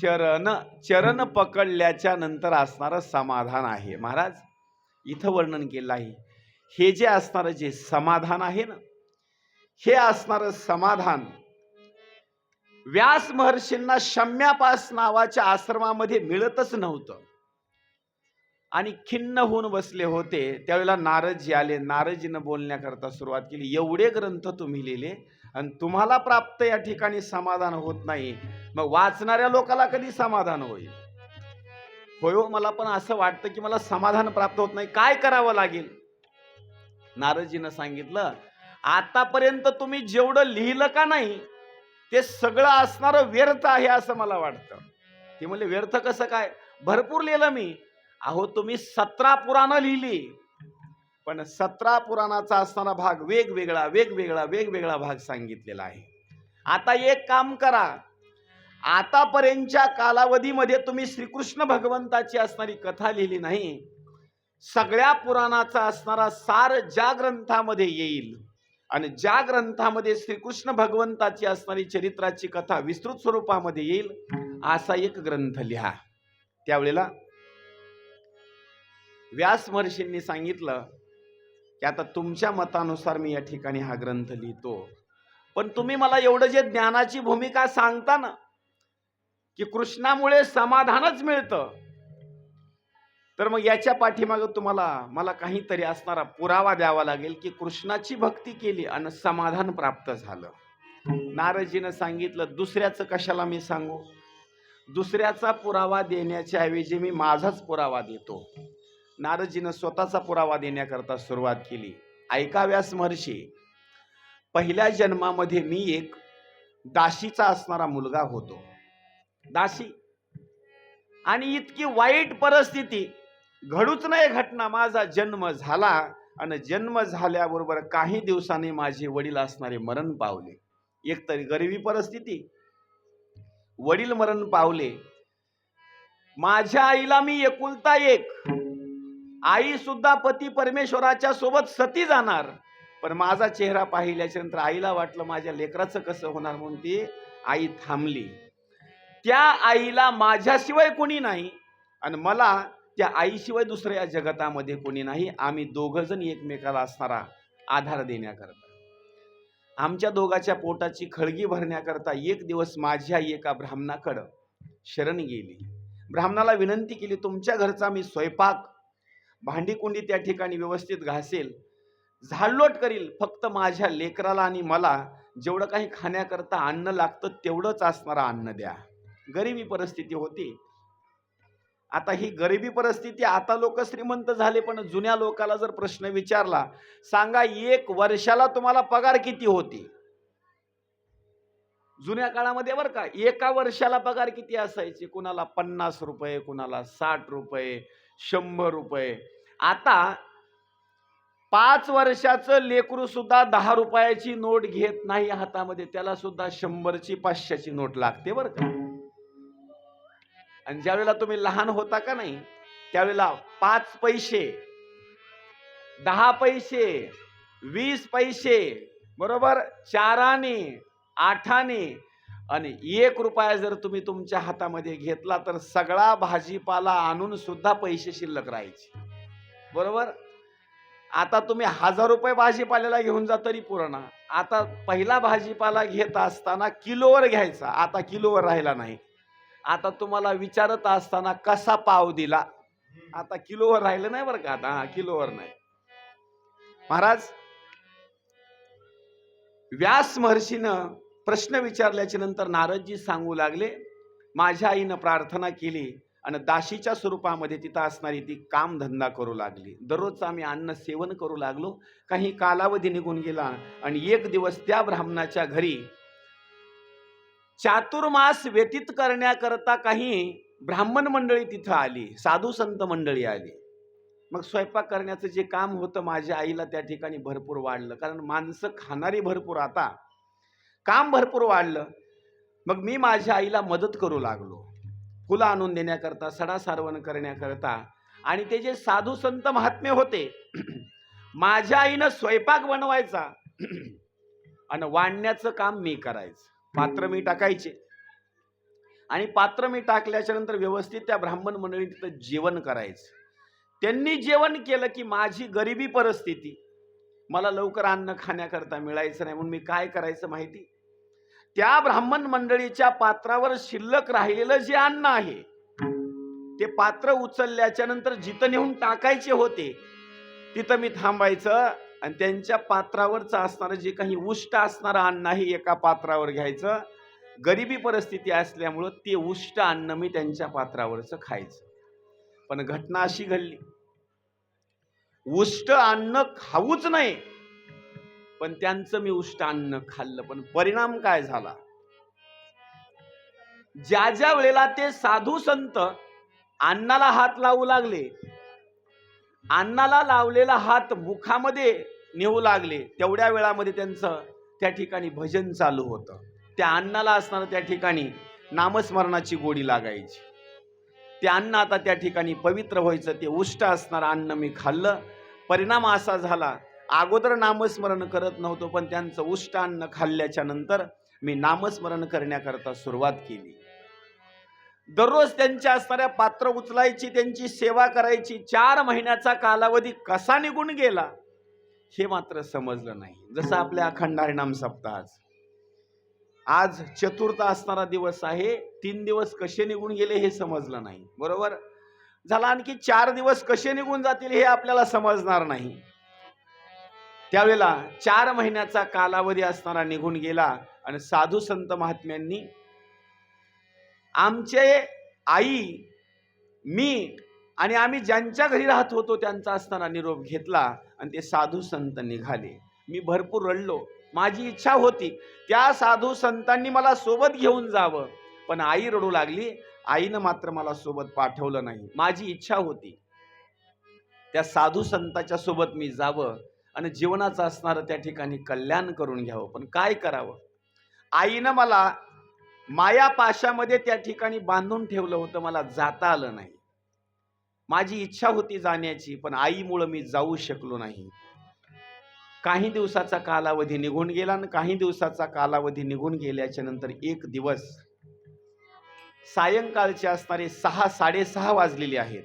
चरण चरण पकडल्याच्या नंतर असणारं समाधान आहे. महाराज इथं वर्णन केलं आहे. हे जे असणारं जे समाधान आहे ना हे असणारं समाधान व्यास महर्षींना शम्यापास नावाच्या आश्रमामध्ये मिळतच नव्हतं. आणि खिन्न होऊन बसले होते. त्यावेळेला नारदजी आले. नारदजीनं बोलण्याकरता सुरुवात केली. एवढे ग्रंथ तुम्ही लिहिले आणि तुम्हाला प्राप्त या ठिकाणी समाधान होत नाही मग वाचणाऱ्या लोकाला कधी समाधान होईल? होय हो मला पण असं वाटतं की मला समाधान प्राप्त होत नाही. काय करावं लागेल? नारदजीनं सांगितलं आतापर्यंत तुम्ही जेवढं लिहिलं का नाही ते सगळं असणारं व्यर्थ आहे असं मला वाटतं. ते म्हणले व्यर्थ कसं काय? भरपूर लिहिलं मी. अहो तुम्ही सतरा पुराणं लिहिली. पण सतरा पुराणाचा असणारा भाग वेगवेगळा वेगवेगळा वेगवेगळा भाग सांगितलेला आहे. आता एक काम करा. आतापर्यंतच्या कालावधीमध्ये तुम्ही श्रीकृष्ण भगवंताची असणारी कथा लिहिली नाही. सगळ्या पुराणाचा असणारा सार ज्या ग्रंथामध्ये येईल आणि ज्या ग्रंथामध्ये श्रीकृष्ण भगवंताची असणारी चरित्राची कथा विस्तृत स्वरूपामध्ये येईल असा एक ग्रंथ लिहा. त्यावेळेला व्यास महर्षींनी सांगितलं की आता तुमच्या मतानुसार मी या ठिकाणी हा ग्रंथ लिहितो. पण तुम्ही मला एवढं जे ज्ञानाची भूमिका सांगता ना की कृष्णामुळे समाधानच मिळतं. तर मग याच्या पाठीमागं तुम्हाला मला काहीतरी असणारा पुरावा द्यावा लागेल की कृष्णाची भक्ती केली आणि समाधान प्राप्त झालं. नारदजीनं सांगितलं दुसऱ्याचं कशाला मी सांगू? दुसऱ्याचा पुरावा देण्याच्या ऐवजी मी माझाच पुरावा देतो. नारदजीनं स्वतःचा पुरावा देण्याकरता सुरुवात केली. ऐकाव्यास महर्षी पहिल्या जन्मामध्ये मी एक दाशीचा असणारा मुलगा होतो. दाशी आणि इतकी वाईट परिस्थिती घडूच नाही घटना माझा जन्म झाला आणि जन्म झाल्याबरोबर काही दिवसांनी माझे वडील असणारे मरण पावले. एकतरी गरिबी परिस्थिती. वडील मरण पावले. माझ्या आईला मी एकुलता एक आई सुद्धा पती परमेश्वराच्या सोबत सती जाणार. पण माझा चेहरा पाहिल्याच्या नंतर आईला वाटलं माझ्या लेकराचं कसं होणार म्हणून ती आई थांबली. त्या आईला माझ्याशिवाय कोणी नाही आणि मला त्या आईशिवाय दुसऱ्या या जगतामध्ये कोणी नाही. आम्ही दोघंजण एकमेकाला असणारा आधार देण्याकरता. आमच्या दोघाच्या पोटाची खळगी भरण्याकरता एक दिवस माझी आई एका ब्राह्मणाकडं शरण गेली. ब्राह्मणाला विनंती केली तुमच्या घरचा मी स्वयंपाक भांडीकुंडी त्या ठिकाणी व्यवस्थित घासेल. झाडलोट करील फक्त माझ्या लेकराला आणि मला. जेवढं काही खाण्याकरता अन्न लागतं तेवढंच असणारा अन्न द्या. गरिबी परिस्थिती होती. आता ही गरिबी परिस्थिती आता लोक श्रीमंत झाले पण जुन्या लोकाला जर प्रश्न विचारला सांगा एक वर्षाला तुम्हाला पगार किती होती? जुन्या काळामध्ये बरं का एका वर्षाला पगार किती असायचे? कुणाला पन्नास रुपये कुणाला साठ रुपये शंभर रुपये. आता पाच वर्षाचं लेकरू सुद्धा दहा रुपयाची नोट घेत नाही हातामध्ये त्याला सुद्धा शंभरची पाचशेची नोट लागते बरं का? आणि ज्यावेळेला तुम्ही लहान होता का नाही त्यावेळेला पाच पैसे दहा पैसे वीस पैसे बरोबर? चाराने आठाने आणि एक रुपया जर तुम्ही तुमच्या हातामध्ये घेतला तर सगळा भाजीपाला आणून सुद्धा पैसे शिल्लक राहायचे. बरोबर? आता तुम्ही हजार रुपये भाजीपाल्याला घेऊन जा तरी पूर्ण. आता पहिला भाजीपाला घेत असताना किलोवर घ्यायचा. आता किलोवर राहिला नाही. आता तुम्हाला विचारत असताना कसा पाव दिला? आता किलोवर राहिलं नाही बरं का आता. हा किलोवर नाही. महाराज व्यास महर्षीनं प्रश्न विचारल्याच्या नंतर नारदजी सांगू लागले माझ्या आईनं प्रार्थना केली आणि दाशीच्या स्वरूपामध्ये तिथं असणारी ती कामधंदा करू लागली. दररोजचं आम्ही अन्न सेवन करू लागलो. काही कालावधी निघून गेला आणि एक दिवस त्या ब्राह्मणाच्या घरी चातुर्मास व्यतीत करण्याकरता काही ब्राह्मण मंडळी तिथं आली. साधू संत मंडळी आली. मग स्वयंपाक करण्याचं जे काम होतं माझ्या आईला त्या ठिकाणी भरपूर वाढलं. कारण माणसं खाणारी भरपूर आता काम भरपूर वाढलं. मग मी माझ्या आईला मदत करू लागलो. फुलं आणून देण्याकरता सडा सारवण करण्याकरता आणि ते जे साधू संत महात्मे होते माझ्या आईनं स्वयंपाक बनवायचा आणि वाढण्याचं काम मी करायचं. पात्र मी टाकायचे. आणि पात्र मी टाकल्याच्या नंतर व्यवस्थित त्या ब्राह्मण मंडळी तिथं जेवण करायचं. त्यांनी जेवण केलं की माझी गरिबी परिस्थिती मला लवकर अन्न खाण्याकरता मिळायचं नाही म्हणून मी काय करायचं माहिती? त्या ब्राह्मण मंडळीच्या पात्रावर शिल्लक राहिलेलं जे अन्न आहे ते पात्र उचलल्याच्या नंतर जिथं नेऊन टाकायचे होते तिथं मी थांबायचं आणि त्यांच्या पात्रावरचं असणारं जे काही उष्ट असणारं अन्न आहे एका पात्रावर घ्यायचं. गरिबी परिस्थिती असल्यामुळं ते उष्ट अन्न मी त्यांच्या पात्रावरचं खायचं. पण घटना अशी घडली. उष्ट अन्न खाऊच नाही. पण त्यांचं मी उष्ट अन्न खाल्लं. पण परिणाम काय झाला? ज्या ज्या वेळेला ते साधू संत अन्नाला हात लावू लागले अन्नाला लावलेला हात मुखामध्ये नेऊ लागले तेवढ्या वेळामध्ये त्यांचं त्या ठिकाणी भजन चालू होतं. त्या अन्नाला असणारं त्या ठिकाणी नामस्मरणाची गोडी लागायची. ते अन्न आता त्या ठिकाणी पवित्र व्हायचं ते उष्ट असणारं अन्न मी खाल्लं. परिणाम असा झाला अगोदर नामस्मरण करत नव्हतो पण त्यांचं उष्ट अन्न खाल्ल्याच्या नंतर मी नामस्मरण करण्याकरता सुरुवात केली. दररोज त्यांच्या असणाऱ्या पात्र उचलायची त्यांची सेवा करायची चार महिन्याचा कालावधी कसा निघून गेला हे मात्र समजलं नाही. जसं आपल्या अखंड सप्ताह आज चतुर्थ असणारा दिवस आहे. तीन दिवस कसे निघून गेले हे समजलं नाही. बरोबर? झाला आणखी चार दिवस कसे निघून जातील हे आपल्याला समजणार नाही. त्यावेळेला चार महिन्याचा कालावधी असणारा निघून गेला आणि साधू संत महात्म्यांनी आमचे आई मी आणि आम्ही ज्यांच्या घरी राहत होतो त्यांचा असताना निरोप घेतला आणि ते साधू संत निघाले. मी भरपूर रडलो. माझी इच्छा होती. त्या साधू संतांनी मला सोबत घेऊन जावं. पण आई रडू लागली. आईनं मात्र मला सोबत पाठवलं नाही. माझी इच्छा होती. त्या साधू संताच्या सोबत मी जावं आणि जीवनाचं असणारं त्या ठिकाणी कल्याण करून घ्यावं. पण काय करावं? आईनं मला माया पाशामध्ये त्या ठिकाणी बांधून ठेवलं होतं. मला जाता आलं नाही. माझी इच्छा होती जाण्याची पण आईमुळं मी जाऊ शकलो नाही. काही दिवसाचा कालावधी निघून गेला आणि काही दिवसाचा कालावधी निघून गेल्याच्यानंतर एक दिवस सायंकाळचे असणारे सहा साडेसहा वाजलेले आहेत.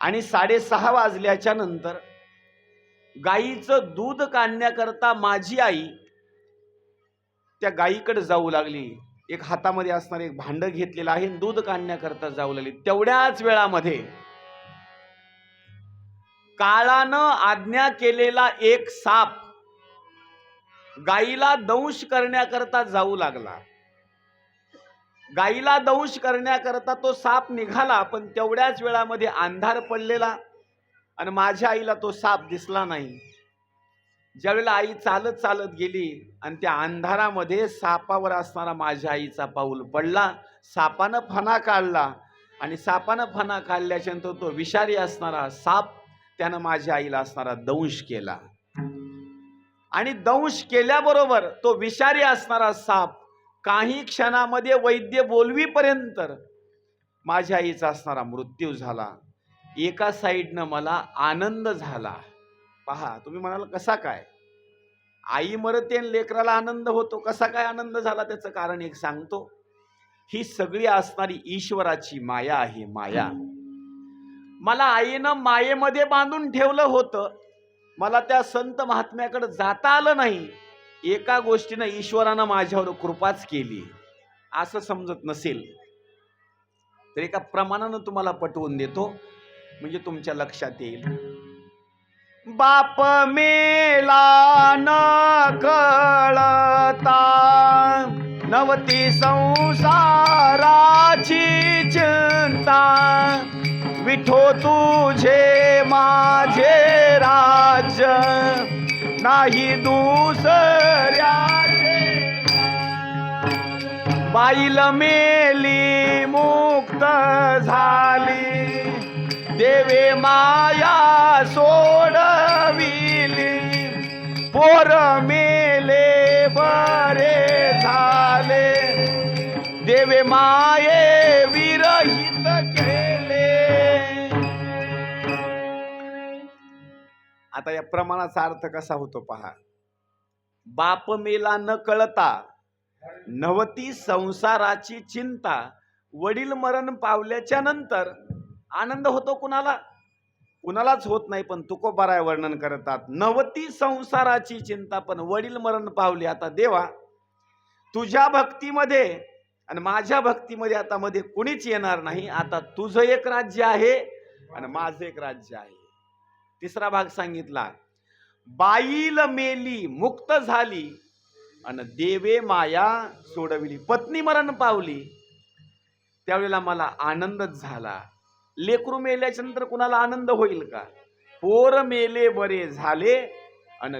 आणि साडेसहा वाजल्याच्या नंतर गाईचं दूध काढण्याकरता माझी आई त्या गायीकडे जाऊ लागली. एक हातामध्ये असणारे एक भांड घेतलेलं आहे आणि दूध काढण्याकरता जाऊ लागली. तेवढ्याच वेळामध्ये काळानं आज्ञा केलेला एक साप गाईला दंश करण्याकरता जाऊ लागला. गाईला दंश करण्याकरता तो साप निघाला पण तेवढ्याच वेळामध्ये अंधार पडलेला आणि माझ्या आईला तो साप दिसला नाही. ज्यावेळेला आई चालत चालत गेली आणि त्या अंधारामध्ये सापावर असणारा माझ्या आईचा पाऊल पडला सापानं फणा काढला आणि सापानं फणा काढल्याच्यानंतर तो विषारी असणारा साप त्यानं माझ्या आईला असणारा दंश केला. आणि दंश केल्याबरोबर तो विषारी असणारा साप काही क्षणामध्ये वैद्य बोलवीपर्यंत माझ्या आईचा असणारा मृत्यू झाला. एका साईडनं मला आनंद झाला. पहा तुम्ही म्हणाल कसा काय? आई मरते लेकराला आनंद होतो. कसा काय आनंद झाला त्याचं कारण एक सांगतो. ही सगळी असणारी ईश्वराची माया आहे माया. मला आईनं मायेमध्ये बांधून ठेवलं होतं. मला त्या संत महात्म्याकडे जाता आलं नाही. एका गोष्टीनं ईश्वरानं माझ्यावर कृपाच केली. असं समजत नसेल. तर एका प्रमाणानं तुम्हाला पटवून देतो. म्हणजे तुमच्या लक्षात येईल. बाप मेला न कळता नवती संसाराची चिंता. विठो तुझे माझे राज्य नाही दुसऱ्याचे बाईल मेली मुक्त झाली देवे माया सोडविली. पोर मेले बरे झाले देवे माये आता या प्रमाणाचा अर्थ कसा होतो पहा. बाप मेला न कळता नवती संसाराची चिंता वडील मरण पावल्याच्या नंतर आनंद होतो कुणाला? कुणालाच होत नाही पण तुकोबाराय वर्णन करतात नवती संसाराची चिंता पण वडील मरण पावले. आता देवा तुझ्या भक्तीमध्ये आणि माझ्या भक्तीमध्ये आता मध्ये कुणीच येणार नाही. आता तुझं एक राज्य आहे आणि माझं एक राज्य आहे. तिसरा भाग सांगितला. बाईल मेली मुक्त झाली आणि देवे माया सोडविली. पत्नी मरण पावली. त्यावेळेला मला आनंदच झाला. लेकरू मेल्याच्या नंतर कुणाला आनंद होईल का? पोर मेले बरे झाले.